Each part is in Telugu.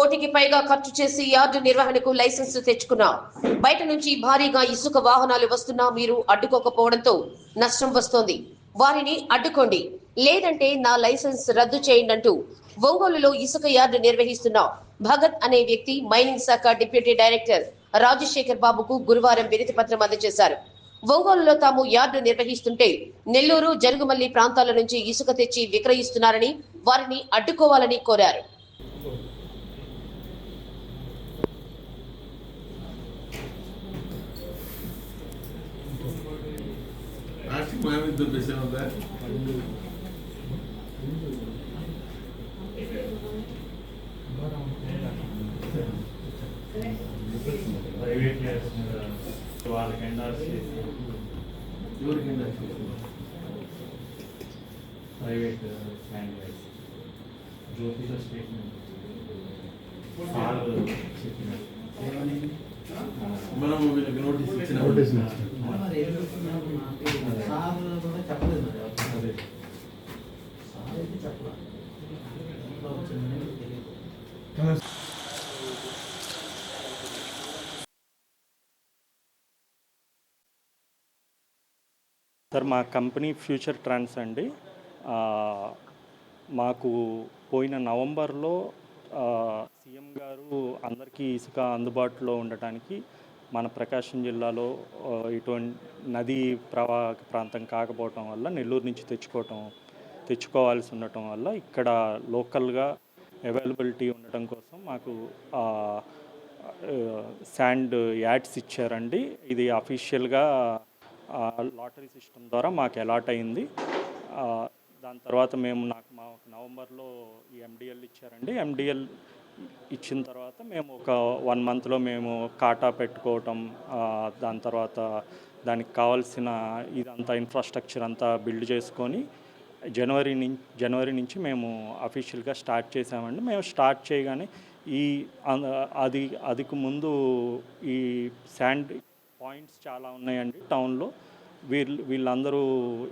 కోటికి పైగా ఖర్చు చేసి యార్డు నిర్వహణకు లైసెన్స్ తెచ్చుకున్నా. బయట నుంచి భారీగా ఇసుక వాహనాలు వస్తున్నా మీరు అడ్డుకోకపోవడంతో నష్టం వస్తోంది. వారిని అడ్డుకోండి. లేదంటే నా లైసెన్స్ రద్దు చేయండి అంటూ ఒంగోలులో ఇసుక యార్డు నిర్వహిస్తున్న భగత్ అనే వ్యక్తి మైనింగ్ శాఖ డిప్యూటీ డైరెక్టర్ రాజశేఖర్ బాబుకు గురువారం వినతి పత్రం అందజేశారు. ఒంగోలులో తాము యార్డు నిర్వహిస్తుంటే నెల్లూరు జరుగుమల్లి ప్రాంతాల నుంచి ఇసుక తెచ్చి విక్రయిస్తున్నారని వారిని అడ్డుకోవాలని కోరారు. ప్లాస్టిక్ మా మీద దుబ్బేసాను ఉందా ప్రైవేట్ వాళ్ళకి ఎండార్స్ చేసి ఎవరికైనా ప్రైవేట్ స్టాండర్డ్స్ జ్యోతిలో స్టేట్మెంట్ సార్ చెప్పిన మనం వీళ్ళకి నోటీస్ ఇచ్చిన నోటీస్ సార్ మా కంపెనీ ఫ్యూచర్ ట్రాన్స్ అండి. మాకు పోయిన నవంబర్లో సీఎం గారు అందరికీ ఇసుక అందుబాటులో ఉండటానికి మన ప్రకాశం జిల్లాలో ఇటువంటి నదీ ప్రవాహ ప్రాంతం కాకపోవటం వల్ల నెల్లూరు నుంచి తెచ్చుకోవటం తెచ్చుకోవాల్సి ఉండటం వల్ల ఇక్కడ లోకల్గా అవైలబిలిటీ పెట్టడం కోసం మాకు శాండ్ యాడ్స్ ఇచ్చారండి. ఇది అఫీషియల్గా లాటరీ సిస్టమ్ ద్వారా మాకు అలాట్ అయింది. దాని తర్వాత మేము నాకు మా నవంబర్లో ఈ ఎండిఎల్ ఇచ్చారండి. ఎండిఎల్ ఇచ్చిన తర్వాత మేము ఒక వన్ మంత్లో మేము కాటా పెట్టుకోవటం దాని తర్వాత దానికి కావాల్సిన ఇదంతా ఇన్ఫ్రాస్ట్రక్చర్ అంతా బిల్డ్ చేసుకొని జనవరి నుంచి జనవరి నుంచి మేము అఫీషియల్గా స్టార్ట్ చేసామండి మేము స్టార్ట్ చేయగానే ఈ అది అదికి ముందు ఈ శాండ్ పాయింట్స్ చాలా ఉన్నాయండి టౌన్లో వీళ్ళు వీళ్ళందరూ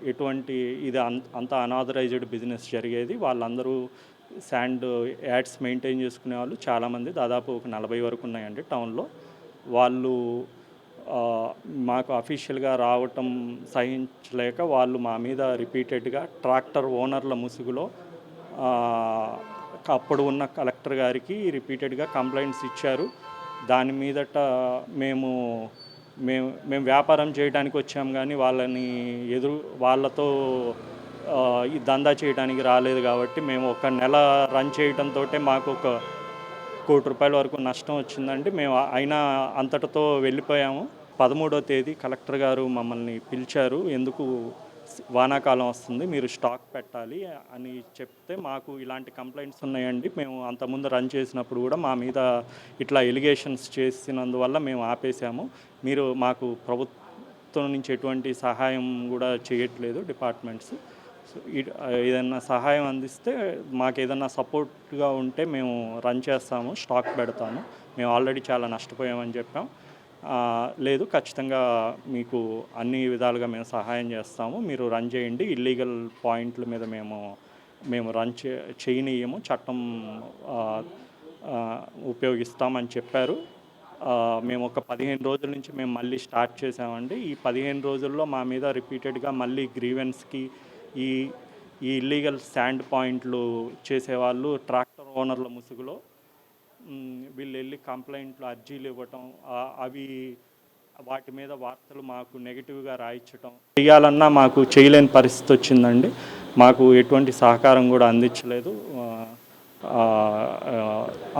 ఎటువంటి ఇది అంత అనాథరైజ్డ్ బిజినెస్ జరిగేది. వాళ్ళందరూ శాండ్ యాడ్స్ మెయింటైన్ చేసుకునే వాళ్ళు చాలామంది దాదాపు ఒక నలభై వరకు ఉన్నాయండి టౌన్లో వాళ్ళు మాకు అఫీషియల్గా రావటం సహించలేక వాళ్ళు మా మీద రిపీటెడ్గా ట్రాక్టర్ ఓనర్ల ముసుగులో అప్పుడు ఉన్న కలెక్టర్ గారికి రిపీటెడ్గా కంప్లైంట్స్ ఇచ్చారు. దాని మీదట మేము మేము మేము వ్యాపారం చేయడానికి వచ్చాము కానీ వాళ్ళని ఎదురు వాళ్ళతో ఈ దందా చేయడానికి రాలేదు కాబట్టి మేము ఒక నెల రన్ చేయడంతో మాకు ఒక కోటి రూపాయల వరకు నష్టం వచ్చిందండి. మేము అయినా అంతటితో వెళ్ళిపోయాము. పదమూడో తేదీ కలెక్టర్ గారు మమ్మల్ని పిలిచారు. ఎందుకు వానాకాలం వస్తుంది మీరు స్టాక్ పెట్టాలి అని చెప్తే మాకు ఇలాంటి కంప్లైంట్స్ ఉన్నాయండి. మేము అంతకుముందు రన్ చేసినప్పుడు కూడా మా మీద ఇట్లా ఎలిగేషన్స్ చేసినందువల్ల మేము ఆపేసాము మీరు మాకు ప్రభుత్వం నుంచి ఎటువంటి సహాయం కూడా చేయట్లేదు డిపార్ట్మెంట్స్. ఏదైనా సహాయం అందిస్తే మాకు ఏదైనా సపోర్ట్గా ఉంటే మేము రన్ చేస్తాము స్టాక్ పెడతాము. మేము ఆల్రెడీ చాలా నష్టపోయామని చెప్పాం. లేదు ఖచ్చితంగా మీకు అన్ని విధాలుగా మేము సహాయం చేస్తాము. మీరు రన్ చేయండి. ఇల్లీగల్ పాయింట్ల మీద మేము మేము రన్ చే చేయనీయము. చట్టం ఉపయోగిస్తామని చెప్పారు. మేము ఒక పదిహేను రోజుల నుంచి మేము మళ్ళీ స్టార్ట్ చేసామండి ఈ పదిహేను రోజుల్లో మా మీద రిపీటెడ్గా మళ్ళీ గ్రీవెన్స్కి ఈ ఈ ఇల్లీగల్ శాండ్ పాయింట్లు చేసేవాళ్ళు ట్రాక్టర్ ఓనర్ల ముసుగులో వీళ్ళు వెళ్ళి కంప్లైంట్లు అర్జీలు ఇవ్వటం అవి వాటి మీద వార్తలు మాకు నెగిటివ్గా రాయించటం చేయాలన్నా మాకు చేయలేని పరిస్థితి వచ్చిందండి. మాకు ఎటువంటి సహకారం కూడా అందించలేదు.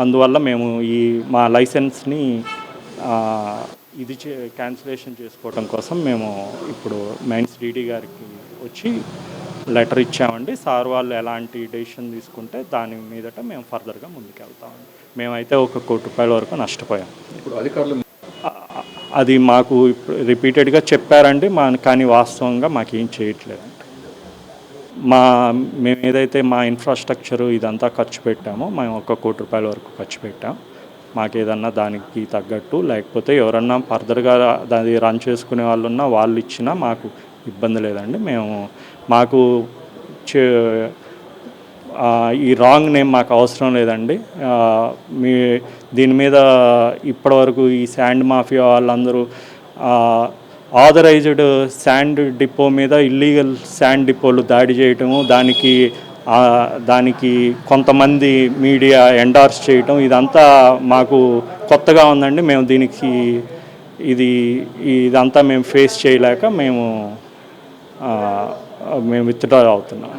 అందువల్ల మేము ఈ మా లైసెన్స్ని ఇది చే క్యాన్సిలేషన్ చేసుకోవటం కోసం మేము ఇప్పుడు మైన్స్ డీడీ గారికి వచ్చి లెటర్ ఇచ్చామండి. సార్ వాళ్ళు ఎలాంటి డెసిషన్ తీసుకుంటే దాని మీదట మేము ఫర్దర్గా ముందుకెళ్తామండి. మేమైతే ఒక కోటి రూపాయల వరకు నష్టపోయాం. ఇప్పుడు అధికారులు అది మాకు రిపీటెడ్గా చెప్పారండి. మా కానీ వాస్తవంగా మాకేం చేయట్లేదండి మా మేము ఏదైతే మా ఇన్ఫ్రాస్ట్రక్చర్ ఇదంతా ఖర్చు పెట్టామో మేము ఒక కోటి రూపాయల వరకు ఖర్చు పెట్టాం. మాకు ఏదన్నా దానికి తగ్గట్టు లేకపోతే ఎవరన్నా ఫర్దర్గా దాన్ని రన్ చేసుకునే వాళ్ళు ఉన్నా వాళ్ళు ఇచ్చినా మాకు ఇబ్బంది లేదండి. మేము మాకు చే ఈ రాంగ్ నేమ్ మాకు అవసరం లేదండి. మీ దీని మీద ఇప్పటివరకు ఈ శాండ్ మాఫియా వాళ్ళందరూ ఆథరైజ్డ్ శాండ్ డిపో మీద ఇల్లీగల్ శాండ్ డిపోలు దాడి చేయటము దానికి దానికి కొంతమంది మీడియా ఎండార్స్ చేయటం ఇదంతా మాకు కొత్తగా ఉందండి. మేము దీనికి ఇది ఇదంతా మేము ఫేస్ చేయలేక మేము మేము విత్డ్రా అవుతున్నాం.